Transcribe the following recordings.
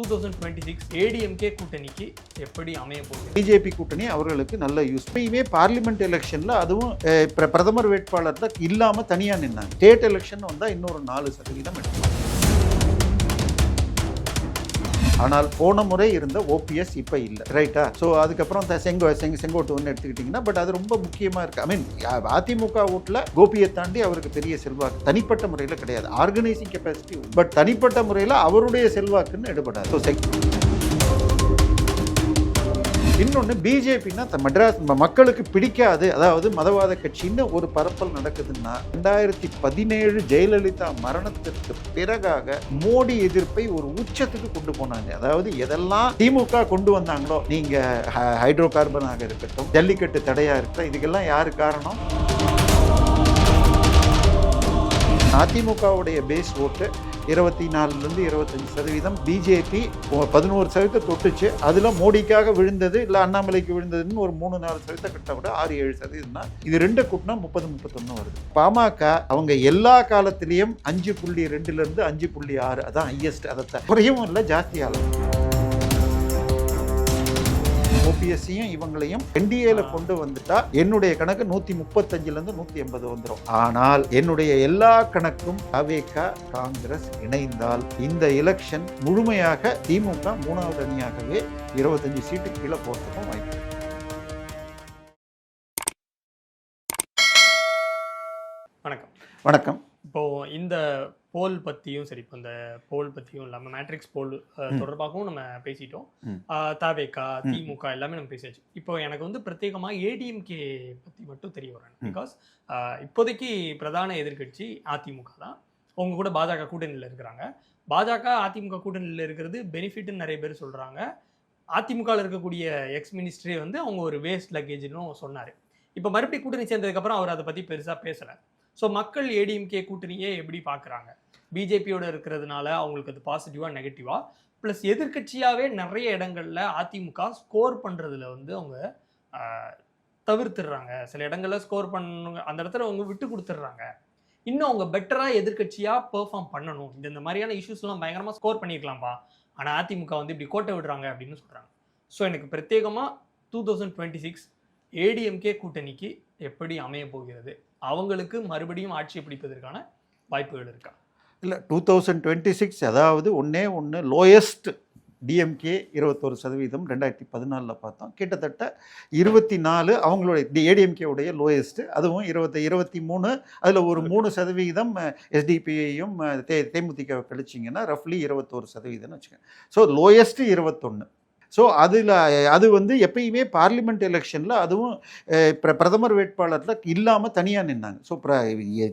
Two thousand twenty six ADMK கூட்டணிக்கு எப்படி அமைய போகுது பிஜேபி கூட்டணி அவர்களுக்கு நல்ல யூஸ் இப்பயுமே பார்லிமெண்ட் எலெக்ஷனில் அதுவும் பிரதமர் வேட்பாளர் தான் இல்லாமல் தனியாக நின்னாங்க. ஸ்டேட் எலெக்ஷன் வந்தால் இன்னொரு நாலு சதவீதம் எடுக்கலாம் ஆனால் போன முறை இருந்த ஓபிஎஸ் இப்போ இல்லை ரைட்டா ஸோ அதுக்கப்புறம் செங்கோ செங்கோ செங் ஒன்று எடுத்துக்கிட்டிங்கன்னா பட் அது ரொம்ப முக்கியமாக இருக்குது ஐ மீன் அதிமுக ஓட்டில் கோபியை தாண்டி அவருக்கு பெரிய செல்வாக்கு. தனிப்பட்ட முறையில் கிடையாது. ஆர்கனைசிங் கெப்பாசிட்டி பட் தனிப்பட்ட முறையில் அவருடைய செல்வாக்குன்னு எடுபடாது. ஸோ செக் இன்னொன்று பிஜேபின்னா மெட்ராஸ் மக்களுக்கு பிடிக்காது. அதாவது மதவாத கட்சின்னு ஒரு பரப்பல் நடக்குதுன்னா ரெண்டாயிரத்தி பதினேழு ஜெயலலிதா மரணத்திற்கு பிறகாக மோடி எதிர்ப்பை ஒரு உச்சத்துக்கு கொண்டு போனாங்க. அதாவது எதெல்லாம் திமுக கொண்டு வந்தாங்களோ நீங்க ஹைட்ரோ கார்பனாக இருக்கட்டும் ஜல்லிக்கட்டு தடையா இருக்கட்டும் இதுக்கெல்லாம் யாரு காரணம்? அதிமுகவுடைய பேஸ் ஓட்டு இருபத்தி நாலுலேருந்து இருபத்தஞ்சி சதவீதம் பிஜேபி பதினோரு சதவீதம் தொட்டுச்சு. அதில் மோடிக்காக விழுந்தது இல்லை அண்ணாமலைக்கு விழுந்ததுன்னு ஒரு மூணு நாலு சதவீதம் கிட்ட கூட ஆறு ஏழு சதவீதம்னா இது ரெண்டு கூட்டினா முப்பது முப்பத்தொன்று வருது. பாமக அவங்க எல்லா காலத்திலையும் அஞ்சு புள்ளி ரெண்டுலேருந்து அஞ்சு புள்ளி ஆறு அதான் ஹையஸ்ட் அதை த- குறையவும் இல்லை ஜாஸ்தியாகும் ஓபிஎஸ்சியும் இவங்களையும் என்டிஏல கொண்டு வந்துட்டா என்னுடைய கணக்கு நூத்தி முப்பத்தஞ்சுல இருந்து நூத்தி எண்பது வந்துடும் ஆனால் என்னுடைய எல்லா கணக்கும் அவேகா காங்கிரஸ் இணைந்தால் இந்த எலெக்ஷன் முழுமையாக திமுக மூணாவது அணியாகவே இருபத்தஞ்சு சீட்டு கீழே போறதுக்கும் வாய்ப்பு. வணக்கம். வணக்கம். இப்போ இந்த போல் பத்தியும் சரி இப்போ இந்த போல் பத்தியும் இல்லாம மேட்ரிக்ஸ் போல். தொடர்பாகவும் நம்ம பேசிட்டோம் ம். அஹ், தாவேகா ம். திமுக எல்லாமே நம்ம பேசியாச்சு இப்போ எனக்கு வந்து பிரத்யேகமா ஏடிஎம்கே பத்தி மட்டும் தெரிய வரேன். பிகாஸ் இப்போதைக்கு பிரதான எதிர்க்கட்சி அதிமுக தான் அவங்க கூட பாஜக கூட்டணியில் இருக்கிறாங்க பாஜக அதிமுக கூட்டணியில் இருக்கிறது பெனிஃபிட்னு நிறைய பேர் சொல்றாங்க அதிமுகவில் இருக்கக்கூடிய எக்ஸ் மினிஸ்டரே வந்து அவங்க ஒரு வேஸ்ட் லக்கேஜ்னு சொன்னார் இப்போ மறுபடியும் கூட்டணி சேர்ந்ததுக்கப்புறம் அவர் அதை பற்றி பெருசாக பேசலை ஸோ மக்கள் ஏடிஎம்கே கூட்டணியை எப்படி பார்க்குறாங்க? பிஜேபியோட இருக்கிறதுனால அவங்களுக்கு அது பாசிட்டிவாக நெகட்டிவாக ப்ளஸ் எதிர்கட்சியாகவே நிறைய இடங்களில் அதிமுக ஸ்கோர் பண்ணுறதுல வந்து அவங்க தவிர்த்துடுறாங்க. சில இடங்களில் ஸ்கோர் பண்ணுங்க அந்த இடத்துல அவங்க விட்டு கொடுத்துட்றாங்க. இன்னும் அவங்க பெட்டராக எதிர்க்கட்சியாக பெர்ஃபார்ம் பண்ணணும். இந்த இந்த மாதிரியான இஷ்யூஸ்லாம் பயங்கரமாக ஸ்கோர் பண்ணியிருக்கலாம்ப்பா ஆனால் அதிமுக வந்து இப்படி கோட்டை விடுறாங்க அப்படின்னு சொல்கிறாங்க ஸோ எனக்கு பிரத்யேகமாக two thousand twenty six ADMK கூட்டணிக்கு எப்படி அமைய போகிறது? அவங்களுக்கு மறுபடியும் ஆட்சி பிடிப்பதற்கான வாய்ப்புகள் இருக்கா? இல்லை டூ தௌசண்ட் டுவெண்ட்டி சிக்ஸ் அதாவது ஒன்றே ஒன்று லோயஸ்ட் டிஎம்கே இருபத்தொரு சதவீதம் ரெண்டாயிரத்தி பதினாலில் பார்த்தோம். கிட்டத்தட்ட இருபத்தி நாலு அவங்களுடைய ஏடிஎம்கே உடைய லோயஸ்ட்டு அதுவும் இருபத்தி இருபத்தி மூணு அதில் ஒரு மூணு சதவீதம் எஸ்டிபிஐயும் தே தேமுதிக கழிச்சிங்கன்னா ரஃப்லி இருபத்தோரு சதவீதம்னு வச்சுக்கோங்க. ஸோ லோயஸ்ட்டு இருபத்தொன்று ஸோ அதில் அது வந்து எப்பயுமே பார்லிமெண்ட் எலெக்ஷனில் அதுவும் பிரதமர் வேட்பாளரில் இல்லாமல் தனியாக நின்னாங்க. ஸோ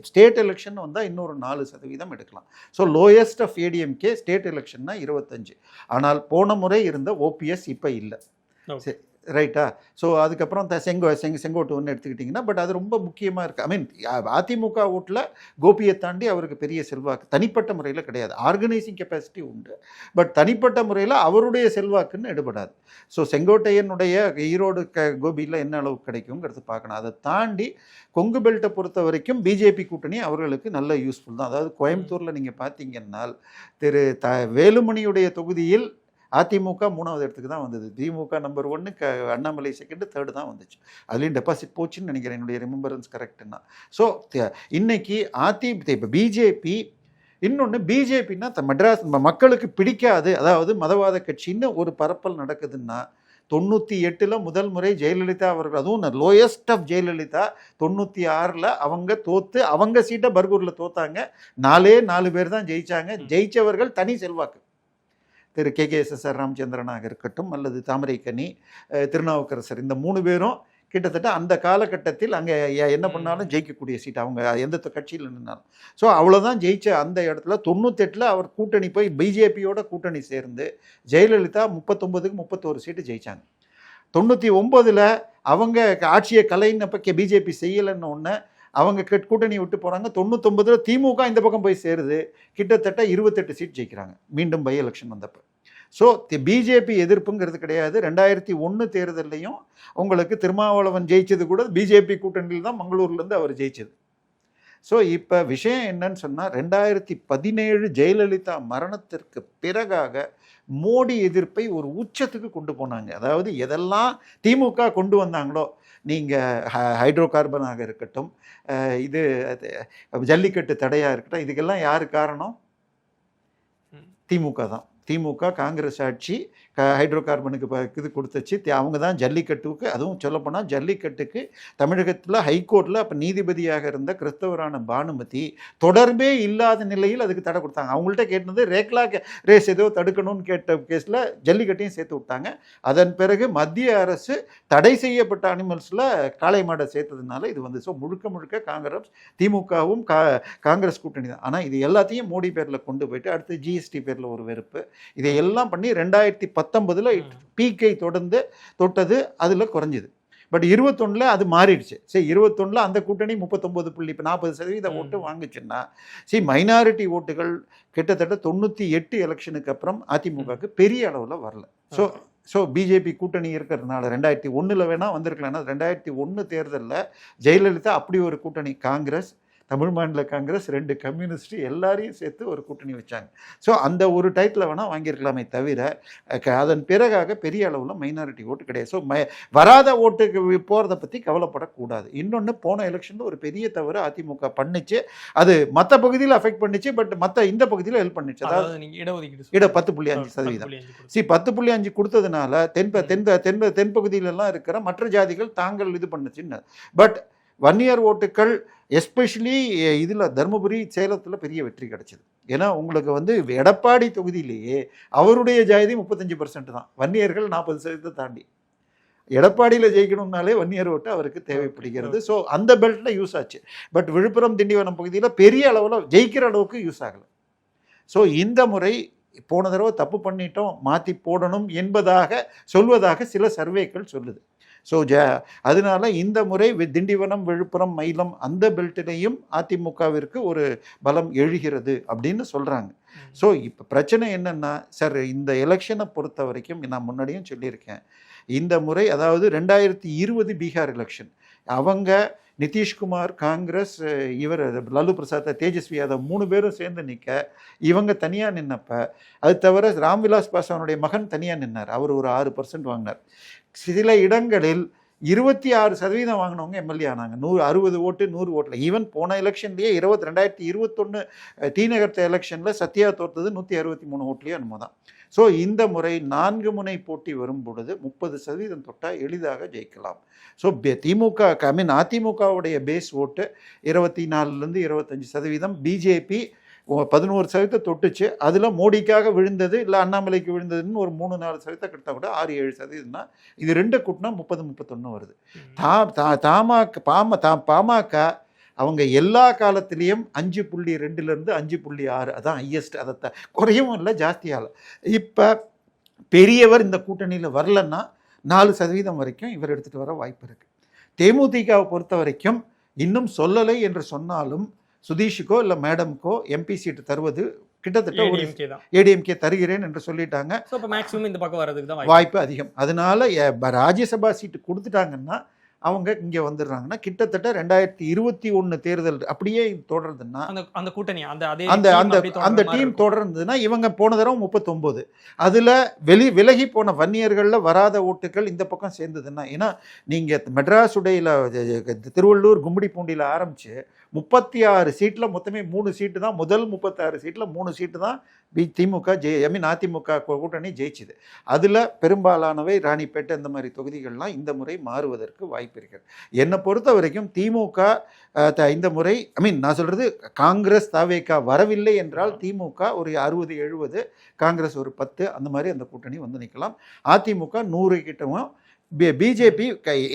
ஸ்டேட் எலெக்ஷன் வந்தால் இன்னொரு நாலு சதவீதம் எடுக்கலாம். So lowest of ADMK state எலெக்ஷன்னா இருபத்தஞ்சு. ஆனால் போன முறை இருந்த ஓபிஎஸ் இப்போ இல்லை. Okay. ரைட்டா? ஸோ அதுக்கப்புறம் த செங்கோ செங் ஒன்று எடுத்துக்கிட்டிங்கன்னா பட் அது ரொம்ப முக்கியமாக இருக்குது ஐ மீன் அதிமுக ஓட்டில் கோபியை தாண்டி அவருக்கு பெரிய செல்வாக்கு. தனிப்பட்ட முறையில் கிடையாது. ஆர்கனைசிங் கெப்பாசிட்டி உண்டு. பட் தனிப்பட்ட முறையில் அவருடைய செல்வாக்குன்னு எடுபடாது. ஸோ செங்கோட்டையனுடைய ஈரோடு க கோபியில் என்ன அளவுக்கு கிடைக்குங்கிறது பார்க்கணும். அதை தாண்டி கொங்கு பெல்ட்டை பொறுத்த வரைக்கும் பிஜேபி கூட்டணி அவர்களுக்கு நல்ல யூஸ்ஃபுல் தான். அதாவது கோயம்புத்தூரில் நீங்கள் பார்த்தீங்கன்னா திரு த வேலுமணியுடைய தொகுதியில் அதிமுக மூணாவது இடத்துக்கு தான் வந்தது. திமுக நம்பர் ஒன்று க அண்ணாமலை செகண்டு தேர்டு தான் வந்துச்சு. அதுலேயும் டெபாசிட் போச்சுன்னு நினைக்கிறேன். என்னுடைய ரிமெம்பரன்ஸ் கரெக்டுன்னா ஸோ இன்னைக்கு அதி இப்போ பிஜேபி இன்னொன்று பிஜேபின்னா மெட்ராஸ் மக்களுக்கு பிடிக்காது. அதாவது மதவாத கட்சின்னு ஒரு பரப்பல் நடக்குதுன்னா தொண்ணூற்றி எட்டில் முதல் முறை ஜெயலலிதா அவர்கள் அதுவும் லோயஸ்ட் ஆஃப் ஜெயலலிதா தொண்ணூற்றி ஆறில் அவங்க தோத்து அவங்க சீட்டை பர்கூரில் தோத்தாங்க. நாலே நாலு பேர் தான் ஜெயிச்சாங்க. ஜெயிச்சவர்கள் தனி செல்வாக்கு. Thiru K. K. S. S. R. ராமச்சந்திரனாக இருக்கட்டும் அல்லது தாமரைக்கனி திருநாவுக்கரசர் இந்த மூணு பேரும் கிட்டத்தட்ட அந்த காலகட்டத்தில் அங்கே என்ன பண்ணாலும் ஜெயிக்கக்கூடிய சீட். அவங்க எந்த கட்சியில் நின்னாலும். ஸோ அவ்வளோதான் ஜெயிச்ச அந்த இடத்துல தொண்ணூத்தெட்டில் அவர் கூட்டணி போய் பிஜேபியோட கூட்டணி சேர்ந்து ஜெயலலிதா முப்பத்தொம்பதுக்கு முப்பத்தோரு சீட்டு ஜெயிச்சாங்க. தொண்ணூற்றி ஒம்போதில் அவங்க ஆட்சியை கலைன்னப்ப பிஜேபி செய்யலைன்னு ஒன்று அவங்க கட்- கூட்டணி விட்டு போகிறாங்க தொண்ணூத்தொம்பதில் திமுக இந்த பக்கம் போய் சேருது. கிட்டத்தட்ட இருபத்தெட்டு சீட் ஜெயிக்கிறாங்க. மீண்டும் பை எலெக்ஷன் வந்தப்போ. ஸோ பிஜேபி எதிர்ப்புங்கிறது கிடையாது. ரெண்டாயிரத்தி ஒன்று தேர்தல்லையும் உங்களுக்கு திருமாவளவன் ஜெயிச்சது கூட பிஜேபி கூட்டணியில் தான் மங்களூர்லேருந்து அவர் ஜெயிச்சது. ஸோ இப்போ விஷயம் என்னன்னு சொன்னால் ரெண்டாயிரத்தி பதினேழு ஜெயலலிதா மரணத்திற்கு பிறகாக மோடி எதிர்ப்பை ஒரு உச்சத்துக்கு கொண்டு போனாங்க. அதாவது எதெல்லாம் திமுக கொண்டு வந்தாங்களோ நீங்கள் ஹைட்ரோ கார்பனாக இருக்கட்டும் இது ஜல்லிக்கட்டு தடையாக இருக்கட்டும் இதுக்கெல்லாம் யார் காரணம். திமுக தான் திமுக காங்கிரஸ் ஆட்சி க- ஹைட்ரோ கார்பனுக்கு இது கொடுத்துச்சு. அவங்க தான் ஜல்லிக்கட்டுக்கு அதுவும் சொல்லப்போனால் ஜல்லிக்கட்டுக்கு தமிழகத்தில் ஹைகோர்ட்டில் அப்போ நீதிபதியாக இருந்த கிறிஸ்தவரான பானுமதி தொடர்பே இல்லாத நிலையில் அதுக்கு தடை கொடுத்தாங்க. அவங்கள்ட்ட கேட்டது ரேக்லா ரேஸ் ஏதோ தடுக்கணும்னு கேட்ட கேஸில் ஜல்லிக்கட்டையும் சேர்த்து விட்டாங்க. அதன் பிறகு மத்திய அரசு தடை செய்யப்பட்ட அனிமல்ஸில் காளை மாடை சேர்த்ததுனால இது வந்து ஸோ முழுக்க முழுக்க காங்கிரஸ் திமுகவும் கா காங்கிரஸ் கூட்டணி தான். ஆனால் இது எல்லாத்தையும் மோடி பேரில் கொண்டு போயிட்டு அடுத்து ஜிஎஸ்டி பேரில் ஒரு வெறுப்பு. இதை எல்லாம் பண்ணி ரெண்டாயிரத்தி பத்தொன்பதில். பீக்கை தொடர்ந்து தொட்டது அதில் குறைஞ்சிது. பட் இருபத்தொன்னில் அது மாறிடுச்சு. சரி இருபத்தொன்னில் அந்த கூட்டணி முப்பத்தொம்போது புள்ளி இப்போ நாற்பது சதவீத ம். ஓட்டு வாங்குச்சுன்னா சரி மைனாரிட்டி ஓட்டுகள் கிட்டத்தட்ட தொண்ணூற்றி எட்டு எலெக்ஷனுக்கு அப்புறம் அதிமுகவுக்கு பெரிய அளவில் வரல. ஸோ ஸோ பிஜேபி கூட்டணி இருக்கிறதுனால ரெண்டாயிரத்தி ஒன்றில் வேணால் வந்திருக்கலாம் ஏன்னா ரெண்டாயிரத்தி ஒன்று தேர்தலில் ஜெயலலிதா அப்படி ஒரு கூட்டணி காங்கிரஸ் தமிழ் மாநில காங்கிரஸ் ரெண்டு கம்யூனிஸ்ட் எல்லாரையும் சேர்த்து ஒரு கூட்டணி வச்சாங்க. ஸோ அந்த ஒரு டைட்டில் வேணால் வாங்கியிருக்கலாமே தவிர அதன் பிறகாக பெரிய அளவில் மைனாரிட்டி ஓட்டு கிடையாது. ஸோ மை வராத ஓட்டுக்கு போகிறத பற்றி கவலைப்படக்கூடாது. இன்னொன்று போன எலெக்ஷனில் ஒரு பெரிய தவறு அதிமுக பண்ணுச்சு. அது மற்ற பகுதியில் அஃபெக்ட் பண்ணுச்சு பட் மற்ற இந்த பகுதியில் ஹெல்ப் பண்ணுச்சு. அதாவது இடஒதுக்கீடு இட. பத்து புள்ளி அஞ்சு சதவீதம். சி பத்து புள்ளி அஞ்சு கொடுத்ததுனால தென். தென் தென் தென்பகுதியிலெல்லாம் இருக்கிற மற்ற ஜாதிகள் தாங்கள் இது பண்ணுச்சுன்னு. பட் வன்னியர் ஓட்டுக்கள் எஸ்பெஷலி இதில் தருமபுரி சேலத்தில் பெரிய வெற்றி கிடைச்சிது. ஏன்னா உங்களுக்கு வந்து எடப்பாடி தொகுதியிலேயே அவருடைய ஜாதி முப்பத்தஞ்சு பர்சன்ட் தான். வன்னியர்கள் நாற்பது சதவீதத்தை தாண்டி. எடப்பாடியில் ஜெயிக்கணும்னாலே வன்னியர் ஓட்டு அவருக்கு தேவைப்படுகிறது. ஸோ அந்த பெல்ட்டில் யூஸ் ஆச்சு. பட் விழுப்புரம் திண்டிவனம் பகுதியில் பெரிய அளவில் ஜெயிக்கிற அளவுக்கு யூஸ் ஆகலை. ஸோ இந்த முறை போன தடவை தப்பு பண்ணிட்டோம் மாற்றி போடணும் என்பதாக சொல்வதாக சில சர்வேக்கள் சொல்லுது. ஸோ ஜ அதனால இந்த முறை திண்டிவனம் விழுப்புரம் மயிலம் அந்த பெல்ட்டிலையும் அதிமுகவிற்கு ஒரு பலம் எழுகிறது அப்படின்னு சொல்கிறாங்க. ஸோ இப்போ பிரச்சனை என்னன்னா சார் இந்த எலெக்ஷனை பொறுத்த வரைக்கும் நான் முன்னாடியும் சொல்லியிருக்கேன். இந்த முறை அதாவது ரெண்டாயிரத்தி இருபது பீகார் எலெக்ஷன் அவங்க நிதிஷ்குமார் காங்கிரஸ் இவர் லல்லு பிரசாத் தேஜஸ்வி யாதவ் மூணு பேரும் சேர்ந்து நிற்க இவங்க தனியாக நின்னப்ப அது தவிர ராம்விலாஸ் பாஸ்வானுடைய மகன் தனியாக நின்னார். அவர் ஒரு ஆறு பர்சன்ட் வாங்கினார். சில இடங்களில் இருபத்தி ஆறு சதவீதம் வாங்கினவங்க எம்எல்ஏ ஆனாங்க. நூறு அறுபது ஓட்டு நூறு ஓட்டில். ஈவன் போன எலெக்ஷன்லேயே இருபத்தி ரெண்டாயிரத்தி இருபத்தொன்று டி நகர்த்த எலெக்ஷனில் சத்யா தோற்றது நூற்றி அறுபத்தி மூணு ஓட்லேயே என்னமோ தான். ஸோ இந்த முறை நான்கு முனை போட்டி வரும் பொழுது முப்பது சதவீதம் தொட்டால் எளிதாக ஜெயிக்கலாம். ஸோ திமுக ஐ மீன் அதிமுகவுடைய பேஸ் ஓட்டு இருபத்தி நாலுலேருந்து இருபத்தஞ்சி சதவீதம். பிஜேபி பதினோரு சதவீதத்தை தொட்டுச்சு. அதில் மோடிக்காக விழுந்தது இல்லை அண்ணாமலைக்கு விழுந்ததுன்னு ஒரு மூணு நாலு சதவீதம் கிட்ட கூட ஆறு ஏழு சதவீதம்னா இது ரெண்டு கூட்டினா முப்பது முப்பத்தொன்று வருது. தா தா தாமாக பாம தா பாமக அவங்க எல்லா காலத்திலையும் அஞ்சு புள்ளி ரெண்டுலேருந்து அஞ்சு புள்ளி ஆறு அதான் ஹையஸ்ட் அதை த- குறையவும் இல்லை ஜாஸ்தியாகல இப்போ பெரியவர் இந்த கூட்டணியில் வரலன்னா நாலு சதவீதம் வரைக்கும் இவர் எடுத்துகிட்டு வர வாய்ப்பு இருக்குது தேமுதிகவை பொறுத்த வரைக்கும் இன்னும் சொல்லலை என்று சொன்னாலும் சுதீஷுக்கோ இல்லை மேடம்க்கோ எம்பி சீட்டு தருவது கிட்டத்தட்ட ஒரு. ஏடிஎம்கே தருகிறேன் என்று சொல்லிட்டாங்க maximum இந்த பக்கம் வர்றதுக்கு தான் வாய்ப்பு. அதிகம் அதனால ராஜ்யசபா சீட்டு கொடுத்துட்டாங்கன்னா அவங்க இங்கே வந்துடுறாங்கன்னா கிட்டத்தட்ட ரெண்டாயிரத்தி இருபத்தி ஒன்று தேர்தல் அப்படியே இது தொடருதுன்னா அந்த கூட்டணி அந்த அதே அந்த அந்த அந்த டீம். தொடர்ந்ததுன்னா இவங்க போன தடவை முப்பத்தொம்போது அதில் வெளி விலகி போன வன்னியர்களில் வராத ஓட்டுகள் இந்த பக்கம் சேர்ந்ததுன்னா ஏன்னா நீங்கள் மெட்ராஸ் உடையில் திருவள்ளூர் கும்மிடிப்பூண்டியில் ஆரம்பித்து முப்பத்தி ஆறு சீட்டில் மொத்தமே மூணு சீட்டு தான். முதல் முப்பத்தாறு சீட்டில் மூணு சீட்டு தான் பி திமுக ஜெய் ஐ மீன் அதிமுக கூட்டணி ஜெயிச்சுது. அதில் பெரும்பாலானவை ராணிப்பேட்டை இந்த மாதிரி தொகுதிகள்லாம் இந்த முறை மாறுவதற்கு வாய்ப்பு இருக்கிறது என்னை பொறுத்த வரைக்கும் திமுக த- இந்த முறை ஐ மீன் நான் சொல்கிறது காங்கிரஸ் தாவேக்கா வரவில்லை என்றால் திமுக ஒரு அறுபது எழுபது காங்கிரஸ் ஒரு பத்து அந்த மாதிரி அந்த கூட்டணி வந்து நிற்கலாம். அதிமுக நூறு கிட்டவும் பிஜேபி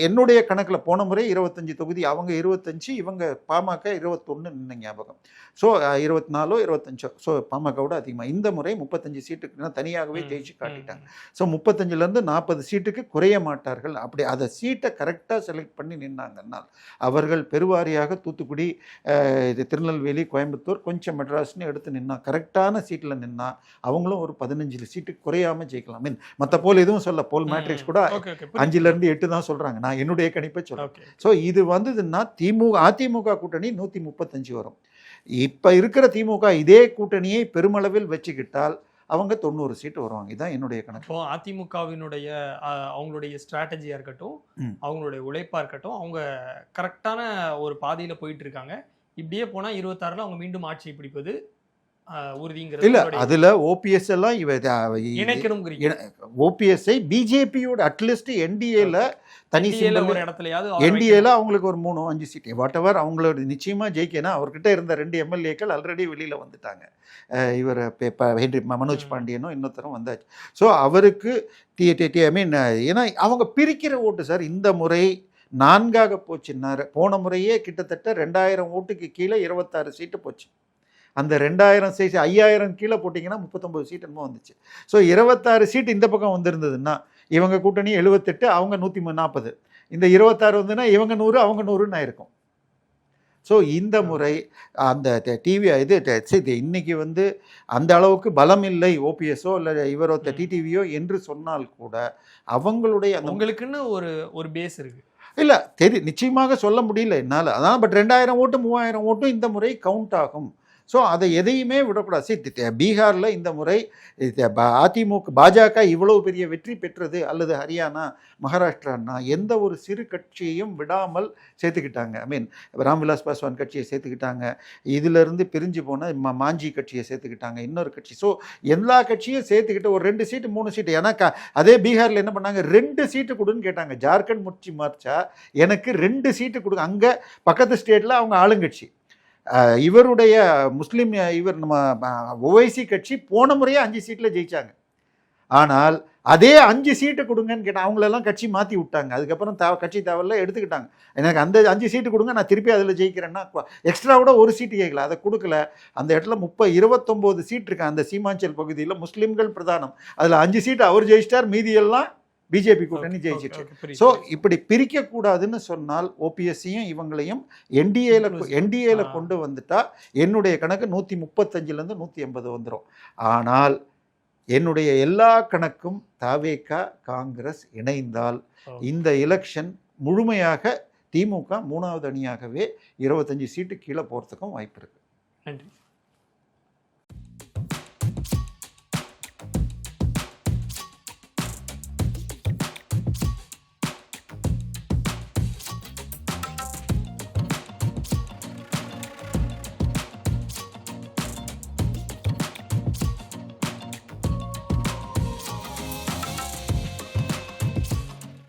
என்னுடைய கணக்கில் போன முறை இருபத்தஞ்சி தொகுதி அவங்க இருபத்தஞ்சு இவங்க பாமக இருபத்தொன்று நின்ன ஞாபகம். ஸோ இருபத்தி நாலோ இருபத்தஞ்சோ ஸோ பாமகவோட அதிகமாக இந்த முறை முப்பத்தஞ்சு சீட்டுக்கு தனியாகவே ஜெயிச்சு காட்டிட்டாங்க. ஸோ முப்பத்தஞ்சிலேருந்து நாற்பது சீட்டுக்கு குறைய மாட்டார்கள். அப்படி அதை சீட்டை கரெக்டாக செலக்ட் பண்ணி நின்னாங்கன்னா அவர்கள் பெருவாரியாக தூத்துக்குடி இது திருநெல்வேலி கோயம்புத்தூர் கொஞ்சம் மெட்ராஸ்னு எடுத்து நின்னா கரெக்டான சீட்டில் நின்னா அவங்களும் ஒரு பதினஞ்சு சீட்டு குறையாம ஜெயிக்கலாம். மீன் மற்ற போல் எதுவும் சொல்ல போல். மேட்ரிக்ஸ் கூட Okay, okay. புரியுது. அஞ்சுல இருந்து எட்டு தான் சொல்றாங்க நான் என்னுடைய கணிப்பை சொல்றேன் ஓகே ஸோ இது வந்ததுன்னா திமுக அதிமுக கூட்டணி நூற்றி முப்பத்தஞ்சு வரும் இப்போ இருக்கிற திமுக இதே கூட்டணியை பெருமளவில் வச்சுக்கிட்டால் அவங்க தொண்ணூறு சீட்டு வருவாங்க இதுதான் என்னுடைய கணக்கு அதிமுகவினுடைய அவங்களுடைய ஸ்ட்ராட்டஜியா இருக்கட்டும். அவங்களுடைய உழைப்பா இருக்கட்டும் அவங்க கரெக்டான ஒரு பாதையில போயிட்டு இருக்காங்க இப்படியே போனா இருபத்தாறுல அவங்க மீண்டும் ஆட்சியை பிடிப்பது உறுதிங்கிறது இல்ல அதுல ஓபிஎஸ் எல்லாம் இவ இணைக்கணுங்கிறீங்க ஓபிஎஸ்ஐ பிஜேபியோட அட்லீஸ்ட் என்டிஏல தனி ஒரு இடத்துலயாவது என்டிஏல அவங்களுக்கு ஒரு மூணு அஞ்சு சீட் வாட் எவர் அவங்களோட நிச்சயமா ஜெயிக்கணும் அவர்கிட்ட இருந்த ரெண்டு எம்எல்ஏக்கள் ஆல்ரெடி வெளியில வந்துட்டாங்க. இவர் ம- மனோஜ். பாண்டியனும் இன்னொருத்தரும் வந்தாச்சு. ஸோ அவருக்கு டி டி ஐ மீன் ஏன்னா அவங்க பிரிக்கிற ஓட்டு சார் இந்த முறை நான்காக போச்சுன்னாரு. போன முறையே கிட்டத்தட்ட ரெண்டாயிரம் ஓட்டுக்கு கீழே இருபத்தாறு சீட்டு போச்சு. அந்த ரெண்டாயிரம் சீட் ஐயாயிரம் கீழே போட்டிங்கன்னா முப்பத்தொம்பது சீட் என்னமோ வந்துச்சு. ஸோ இருபத்தாறு சீட் இந்த பக்கம் வந்திருந்ததுன்னா இவங்க கூட்டணி எழுபத்தெட்டு அவங்க நூற்றி நாற்பது இந்த இருபத்தாறு வந்துன்னா இவங்க நூறு அவங்க நூறுன்னு ஆயிருக்கும். ஸோ இந்த முறை அந்த டிவி இது இன்னைக்கு வந்து அந்த அளவுக்கு பலம் இல்லை ஓபிஎஸ்ஓ இல்லை இவரோ. டிடிவியோ என்று சொன்னால் கூட அவங்களுடைய உங்களுக்குன்னு ஒரு ஒரு பேஸ் இருக்கு. இல்லை தெரி நிச்சயமாக சொல்ல முடியல என்னால். அதான் பட் ரெண்டாயிரம் ஓட்டு மூவாயிரம் ஓட்டும் இந்த முறை கவுண்ட் ஆகும். ஸோ அதை எதையுமே விடக்கூடாது. சரி பீகாரில் இந்த முறை அதிமுக பாஜக இவ்வளவு பெரிய வெற்றி பெற்றது அல்லது ஹரியானா மகாராஷ்டிரான்னா எந்த ஒரு சிறு கட்சியையும் விடாமல் சேர்த்துக்கிட்டாங்க. ஐ மீன் ராம்விலாஸ் பாஸ்வான் கட்சியை சேர்த்துக்கிட்டாங்க. இதிலிருந்து பிரிஞ்சு போன மாஞ்சி கட்சியை சேர்த்துக்கிட்டாங்க. இன்னொரு கட்சி. ஸோ எல்லா கட்சியும் சேர்த்துக்கிட்டு ஒரு ரெண்டு சீட்டு மூணு சீட்டு. ஏன்னா அதே பீகாரில் என்ன பண்ணாங்க? ரெண்டு சீட்டு கொடுன்னு கேட்டாங்க. ஜார்க்கண்ட் முச்சி மார்ச்சா எனக்கு ரெண்டு சீட்டு கொடுங்க அங்கே பக்கத்து ஸ்டேட்டில் அவங்க ஆளுங்கட்சி. இவருடைய முஸ்லீம் இவர் நம்ம ஓவைசி கட்சி போன முறையே அஞ்சு சீட்டில் ஜெயித்தாங்க ஆனால் அதே அஞ்சு சீட்டு கொடுங்கன்னு கேட்டேன் அவங்களெல்லாம் கட்சி மாற்றி விட்டாங்க. அதுக்கப்புறம் தேவை கட்சி தேவையில்ல எடுத்துக்கிட்டாங்க. எனக்கு அந்த அஞ்சு சீட்டு கொடுங்க நான் திருப்பி அதில் ஜெயிக்கிறேன்னா எக்ஸ்ட்ரா கூட ஒரு சீட்டு கேட்கல அதை கொடுக்கல. அந்த இடத்துல முப்ப இருபத்தொம்போது சீட் இருக்கு அந்த சீமாஞ்சல் பகுதியில் முஸ்லீம்கள் பிரதானம். அதில் அஞ்சு சீட்டு அவர் ஜெயிச்சிட்டார் மீதி எல்லாம் பிஜேபி கூட்டணி ஜெயிச்சிட்டு. ஸோ இப்படி பிரிக்கக்கூடாதுன்னு சொன்னால் ஓபிஎஸ்சியும் இவங்களையும் என்டிஏல. என்டிஏல. கொண்டு வந்துட்டா என்னுடைய கணக்கு நூற்றி முப்பத்தஞ்சுலேருந்து நூற்றி எண்பது வந்துடும் ஆனால் என்னுடைய எல்லா கணக்கும் தாவேகா காங்கிரஸ் இணைந்தால். இந்த எலெக்ஷன் முழுமையாக திமுக மூணாவது அணியாகவே இருபத்தஞ்சு சீட்டு கீழே போகிறதுக்கும் வாய்ப்பு இருக்கு நன்றி